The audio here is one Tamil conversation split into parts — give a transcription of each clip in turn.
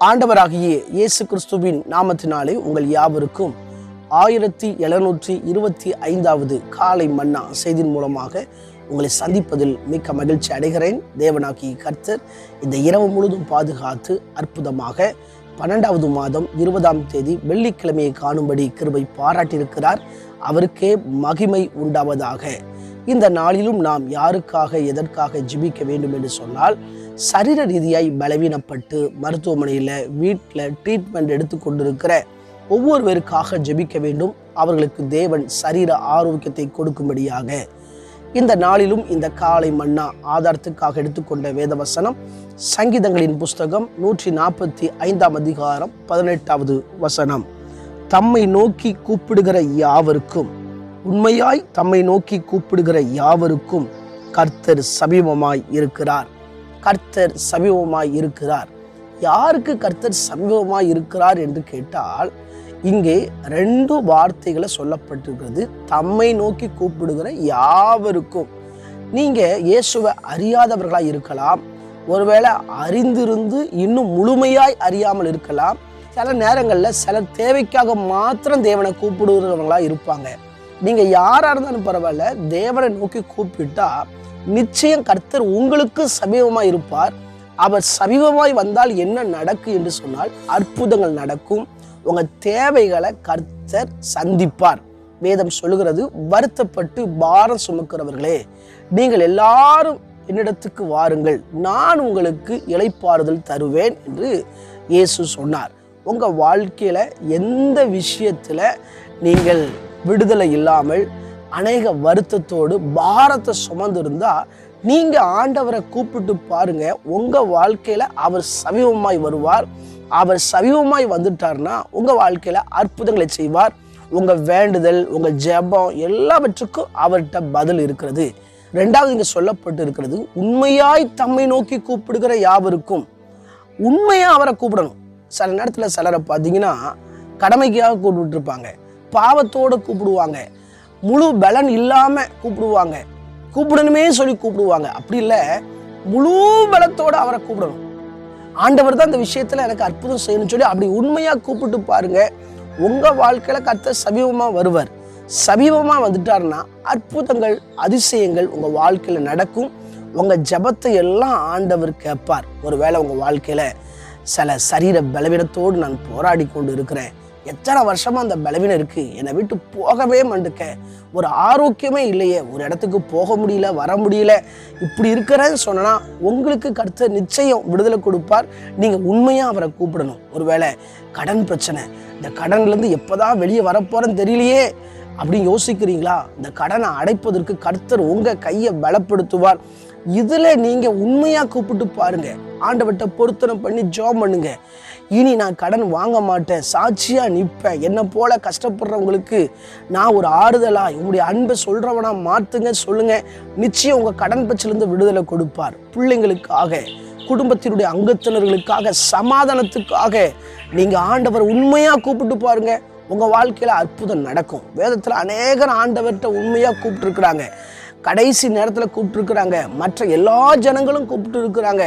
ஆண்டவராகிய இயேசு கிறிஸ்துவின் நாமத்தினாலே உங்கள் யாவருக்கும் ஆயிரத்தி எழுநூற்றி இருபத்தி ஐந்தாவது காலை மன்னா செய்தியின் மூலமாக உங்களை சந்திப்பதில் மிக்க மகிழ்ச்சி அடைகிறேன். தேவனாகிய கர்த்தர் இந்த இரவு முழுதும் பாதுகாத்து அற்புதமாக பன்னெண்டாவது மாதம் இருபதாம் தேதி வெள்ளிக்கிழமையை காணும்படி கிருபை பாராட்டியிருக்கிறார். அவருக்கே மகிமை உண்டாவதாக. இந்த நாளிலும் நாம் யாருக்காக எதற்காக ஜிபிக்க வேண்டும் என்று சொன்னால் சரீர ரீதியாய் பலவீனப்பட்டு மருத்துவமனையில் வீட்டில் ட்ரீட்மெண்ட் எடுத்து கொண்டிருக்கிற ஒவ்வொருவருக்காக ஜெபிக்க வேண்டும். அவர்களுக்கு தேவன் சரீர ஆரோக்கியத்தை கொடுக்கும்படியாக. இந்த நாளிலும் இந்த காலை மன்னா ஆதாரத்துக்காக எடுத்துக்கொண்ட வேதவசனம் சங்கீதங்களின் புஸ்தகம் நூற்றி நாற்பத்தி ஐந்தாம் அதிகாரம் பதினெட்டாவது வசனம். தம்மை நோக்கி கூப்பிடுகிற யாவருக்கும் உண்மையாய் தம்மை நோக்கி கூப்பிடுகிற யாவருக்கும் கர்த்தர் சமீபமாய் இருக்கிறார். கர்த்தர் சமீபமாய் இருக்கிறார். யாருக்கு கர்த்தர் சமீபமாய் இருக்கிறார் என்று கேட்டால் இங்கே ரெண்டு வார்த்தைகளை சொல்லப்பட்டிருக்கிறது. தம்மை நோக்கி கூப்பிடுகிற யாவருக்கும். நீங்க இயேசுவை அறியாதவர்களாக இருக்கலாம். ஒருவேளை அறிந்திருந்து இன்னும் முழுமையாய் அறியாமல் இருக்கலாம். சில நேரங்களில் சில தேவைக்காக மாத்திரம் தேவனை கூப்பிடுகிறவங்களா இருப்பாங்க. நீங்க யாரா இருந்தாலும் பரவாயில்ல தேவனை நோக்கி கூப்பிட்டா நிச்சயம் கர்த்தர் உங்களுக்கு சமீபமாய் இருப்பார். அவர் சமீபமாய் வந்தால் என்ன நடக்கும் என்று சொன்னால் அற்புதங்கள் நடக்கும். உங்க தேவைகளை கர்த்தர் சந்திப்பார். வேதம் சொல்லுகிறது வருத்தப்பட்டு பாரம் சுமக்கிறவர்களே நீங்கள் எல்லாரும் என்னிடத்துக்கு வாருங்கள். நான் உங்களுக்கு இளைப்பாறுதல் தருவேன் என்று இயேசு சொன்னார். உங்கள் வாழ்க்கையில் எந்த விஷயத்தில் நீங்கள் விடுதலை இல்லாமல் அநேக வருத்தத்தோடு பாரத்தை சுமந்திருந்தா நீங்கள் ஆண்டவரை கூப்பிட்டு பாருங்க. உங்கள் வாழ்க்கையில் அவர் சமீபமாய் வருவார். அவர் சமீபமாய் வந்துட்டார்னா உங்கள் வாழ்க்கையில் அற்புதங்களை செய்வார். உங்கள் வேண்டுதல் உங்கள் ஜெபம் எல்லாவற்றுக்கும் அவர்கிட்ட பதில் இருக்கிறது. ரெண்டாவது இங்கே சொல்லப்பட்டு இருக்கிறது உண்மையாய் தம்மை நோக்கி கூப்பிடுகிற யாவருக்கும் உண்மையாக அவரை கூப்பிடணும். சில நேரத்தில் சிலரை பார்த்தீங்கன்னா கடமைக்காக கூப்பிட்டுருப்பாங்க பாவத்தோடு கூப்பிடுவாங்க. முழு பலன் இல்லாமல் கூப்பிடுவாங்க. கூப்பிடணுமே சொல்லி கூப்பிடுவாங்க. அப்படி இல்லை முழு பலத்தோடு அவரை கூப்பிடணும். ஆண்டவர் தான் இந்த விஷயத்தில் எனக்கு அற்புதம் செய்யணும்னு சொல்லி அப்படி உண்மையாக கூப்பிட்டு பாருங்க. உங்கள் வாழ்க்கையில் கத்த சமீபமாக வருவார். சமீபமாக வந்துட்டாருன்னா அற்புதங்கள் அதிசயங்கள் உங்கள் வாழ்க்கையில் நடக்கும். உங்கள் ஜபத்தை எல்லாம் ஆண்டவர் கேட்பார். ஒருவேளை உங்கள் வாழ்க்கையில் சில சரீர பலவீனத்தோடு நான் போராடி கொண்டு இருக்கிறேன் எத்தனை வருஷமா அந்த பலவீனம் இருக்கு? என்னை விட்டு போகவே மண்டுக்க ஒரு ஆரோக்கியமே இல்லையே. ஒரு இடத்துக்கு போக முடியல வர முடியல. இப்படி இருக்கிறேன்னு சொன்னா உங்களுக்கு கருத்து நிச்சயம் விடுதலை கொடுப்பார். நீங்க உண்மையா அவரை கூப்பிடணும். ஒருவேளை கடன் பிரச்சனை. இந்த கடன்ல இருந்து எப்பதான் வெளியே வரப்போறேன்னு தெரியலையே. அப்படின்னு யோசிக்கிறீங்களா? இந்த கடனை அடைப்பதற்கு கர்த்தர் உங்க கையை பலப்படுத்துவார். இதுல நீங்க உண்மையா கூப்பிட்டு பாருங்க. ஆண்டவர்கிட்ட பொருத்தனை பண்ணி ஜாப் பண்ணுங்க. இனி நான் கடன் வாங்க மாட்டேன். சாட்சியாக நிற்பேன் என்னை போல கஷ்டப்படுறவங்களுக்கு நான் ஒரு ஆறுதலாக உங்களுடைய அன்பை சொல்கிறவனாக மாற்றுங்க சொல்லுங்கள் நிச்சயம் உங்கள் கடன் பிரச்சிலிருந்து விடுதலை கொடுப்பார். பிள்ளைங்களுக்காக குடும்பத்தினுடைய அங்கத்தினர்களுக்காக சமாதானத்துக்காக நீங்கள் ஆண்டவர் உண்மையாக கூப்பிட்டு பாருங்கள் உங்கள் வாழ்க்கையில் அற்புதம் நடக்கும். வேதத்தில் அநேகர் ஆண்டவர்கிட்ட உண்மையாக கூப்பிட்டுருக்குறாங்க. கடைசி நேரத்தில் கூப்பிட்டுருக்குறாங்க. மற்ற எல்லா ஜனங்களும் கூப்பிட்டு இருக்கிறாங்க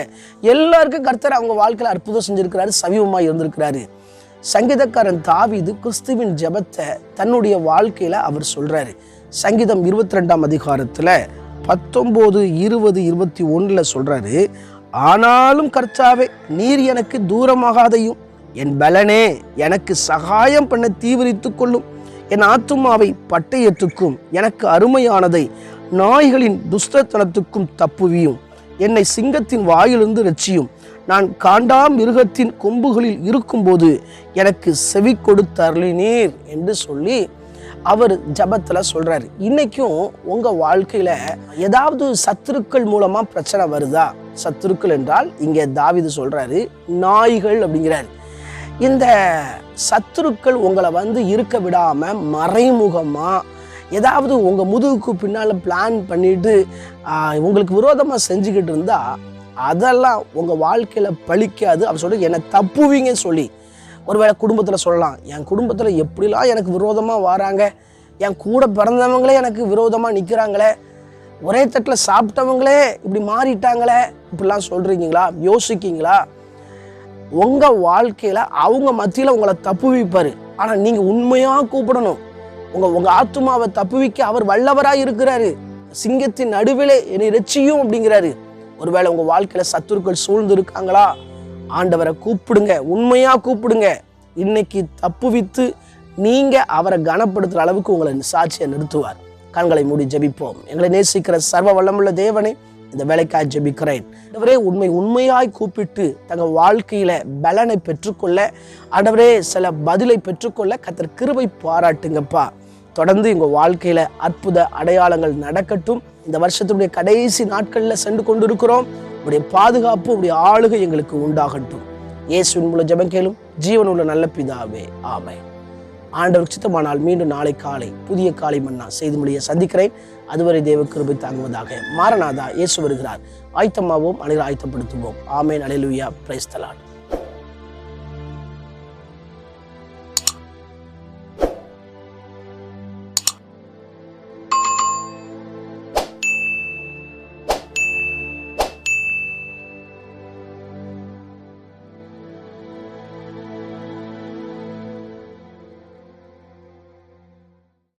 எல்லாருக்கும் கர்த்தர் அவங்க வாழ்க்கையில் அற்புதம் செஞ்சுருக்கிறாரு சமீபமாக இருந்திருக்கிறாரு. சங்கீதக்காரன் தாவிது கிறிஸ்துவின் ஜெபத்தை தன்னுடைய வாழ்க்கையில் அவர் சொல்கிறாரு சங்கீதம் இருபத்தி ரெண்டாம் அதிகாரத்தில் பத்தொம்போது இருபது இருபத்தி ஒன்றில் சொல்கிறாரு ஆனாலும் கர்த்தாவே நீர் எனக்கு தூரமாகாதையும். என் பலனே எனக்கு சகாயம் பண்ண தீவிரித்து கொள்ளும். என் ஆத்துமாவை பட்டயத்துக்கும் எனக்கு அருமையானதை. நாய்களின் துஷ்டத்தனத்துக்கும் தப்புவியும். என்னை சிங்கத்தின் வாயிலிருந்து ரட்சியும். நான் காண்டா மிருகத்தின் கொம்புகளில் இருக்கும்போது எனக்கு செவி கொடுத்தருளினீர் என்று சொல்லி அவர் ஜபத்தில் சொல்கிறாரு இன்றைக்கும் உங்கள் வாழ்க்கையில் ஏதாவது சத்துருக்கள் மூலமாக பிரச்சனை வருதா? சத்துருக்கள் என்றால் இங்கே தாவிது சொல்கிறாரு நாய்கள் அப்படிங்கிறார். இந்த சத்துருக்கள் உங்களை வந்து இருக்க விடாமல் மறைமுகமாக ஏதாவது உங்கள் முதுகுக்கு பின்னால் பிளான் பண்ணிட்டு உங்களுக்கு விரோதமாக செஞ்சுக்கிட்டு இருந்தா அதெல்லாம் உங்கள் வாழ்க்கையில் பழிக்காது. அவர் சொல்லிட்டு என்னை தப்புவீங்கன்னு சொல்லி. ஒருவேளை குடும்பத்தில் சொல்லலாம். என் குடும்பத்தில் எப்படிலாம் எனக்கு விரோதமாக வராங்க? என் கூட பிறந்தவங்களே எனக்கு விரோதமாக நிற்கிறாங்களே ஒரே தட்டில் சாப்பிட்டவங்களே இப்படி மாறிட்டாங்களே? இப்படிலாம் சொல்கிறீங்களா யோசிக்கீங்களா? உங்கள் வாழ்க்கையில் அவங்க மத்தியில் உங்களை தப்புவிப்பாரு. ஆனால் நீங்கள் உண்மையாக கூப்பிடணும். உங்கள் உங்கள் ஆத்மாவை தப்புவிக்க அவர் வல்லவராக இருக்கிறாரு. சிங்கத்தின் நடுவிலே என்னை ரச்சியும் அப்படிங்கிறாரு. ஒருவேளை உங்கள் வாழ்க்கையில் சத்துருக்கள் சூழ்ந்து இருக்காங்களா ஆண்டவரை கூப்பிடுங்க உண்மையாக கூப்பிடுங்க. இன்னைக்கு தப்புவித்து நீங்கள் அவரை கனப்படுத்துகிற அளவுக்கு உங்களை சாட்சியை நிறுத்துவார். கண்களை மூடி ஜெபிப்போம். எங்களை நேசிக்கிற சர்வ வல்லமுள்ள தேவனை இந்த வேலைக்காய் ஜெபிக்கிறேன். ஆண்டவரே உண்மை உண்மையாய் கூப்பிட்டு தங்கள் வாழ்க்கையில் பலனை பெற்றுக்கொள்ள ஆண்டவரே சில பதிலை பெற்றுக்கொள்ள கத்தர் கிருபை பாராட்டுங்கப்பா. தொடர்ந்து எங்கள் வாழ்க்கையில் அற்புத அடையாளங்கள் நடக்கட்டும். இந்த வருஷத்துடைய கடைசி நாட்களில் சென்று கொண்டிருக்கிறோம். உடைய பாதுகாப்பு உடைய ஆளுகை எங்களுக்கு உண்டாகட்டும். இயேசுவின் மூலம் ஜெபம் கேளும். ஜீவனுள்ள நல்ல பிதாவே. ஆமை ஆண்டவர் சித்தமானால் மீண்டும் நாளை காலை புதிய காலை மன்னா செய்து முடிய சந்திக்கிறேன். அதுவரை தேவ கிருபை தாங்குவதாக மாரநாதா இயேசு வருகிறார். ஆயத்தமாவோம் அனைவரும் ஆயத்தப்படுத்துவோம். ஆமேன். அலையலுயா பிரைஸ்தலான்